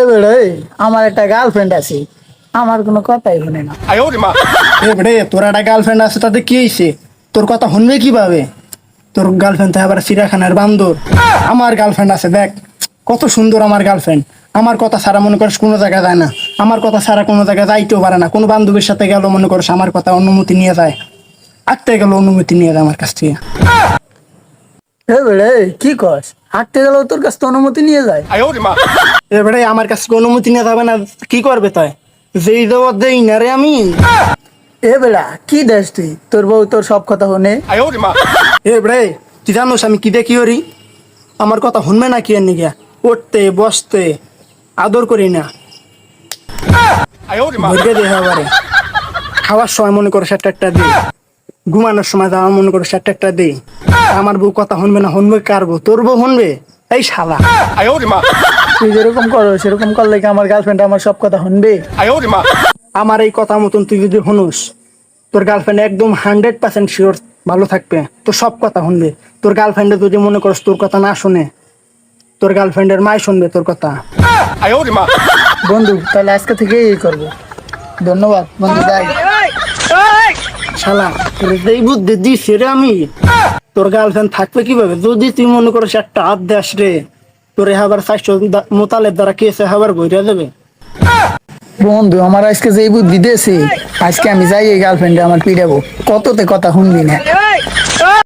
এবারে আমার একটা গার্লফ্রেন্ড আছে। আমার কোনো কথাই শুনে না। এবারে তোর একটা গার্লফ্রেন্ড আছে তাতে কি হয়েছে তোর কথা শুনবে কীভাবে? তোর গার্লফ্রেন্ড তো আবার চিড়িয়াখানার বান্দর। আমার গার্লফ্রেন্ড আছে দেখ কত সুন্দর আমার গার্লফ্রেন্ড আমার কথা সারা মনে করিস কোনো জায়গায় যায় না। আমার কথা সারা কোনো জায়গায় যাইতেও পারে না। কোনো বান্ধবীর সাথে গেল মনে করিস আমার কথা অনুমতি নিয়ে যায়। আটতে গেল অনুমতি নিয়ে যায় আমার কাছ থেকে। অনুমতি নিয়ে যায়। আমার অনুমতি কি না আমি। কি কথা দেখি ওরি? আমার কথা শুনবে না কি এর নিগিয়া উঠতে বসতে আদর করি না। খাওয়ার সময় মনে করো সাতটা একটা দিই ঘুমানোর সময় যাওয়া মনে করো সাতটা একটা দিই আমার বউ কথা শুনবে না শুনবে কার বউ? তোর বউ শুনবে? এই শালা। তুই যেরকম করো সেরকম করলে কি আমার গার্লফ্রেন্ড আমার সব কথা শুনবে? আমার এই কথা মতন তুই যদি শুনুস তোর গার্লফ্রেন্ড একদম হান্ড্রেড পার্সেন্ট শিওর ভালো থাকবে তোর সব কথা শুনবে। তোর গার্লফ্রেন্ডে যদি মনে করস তোর কথা না শুনে তোর গার্লফ্রেন্ডের মাই শুনবে তোর কথা। বন্ধু তাহলে আজকে থেকে এই করব। ধন্যবাদ বন্ধু যাই শালা এই বুদ্ধি দিছি রে আমি তোর গার্লফ্রেন্ড থাকবে কীভাবে? যদি তুই মনে করিস একটা হাত দেশ রে, তোর হাবার স্বাস্থ্য মোতালের দ্বারা কেসে হাবার বইটা দেবে। বন্ধু, আমার আজকে যে বুদ্ধি দিয়েছে, আজকে আমি যাই এই গার্লফ্রেন্ডে আমার পিড়াবো। কততে কথা শুনবি না?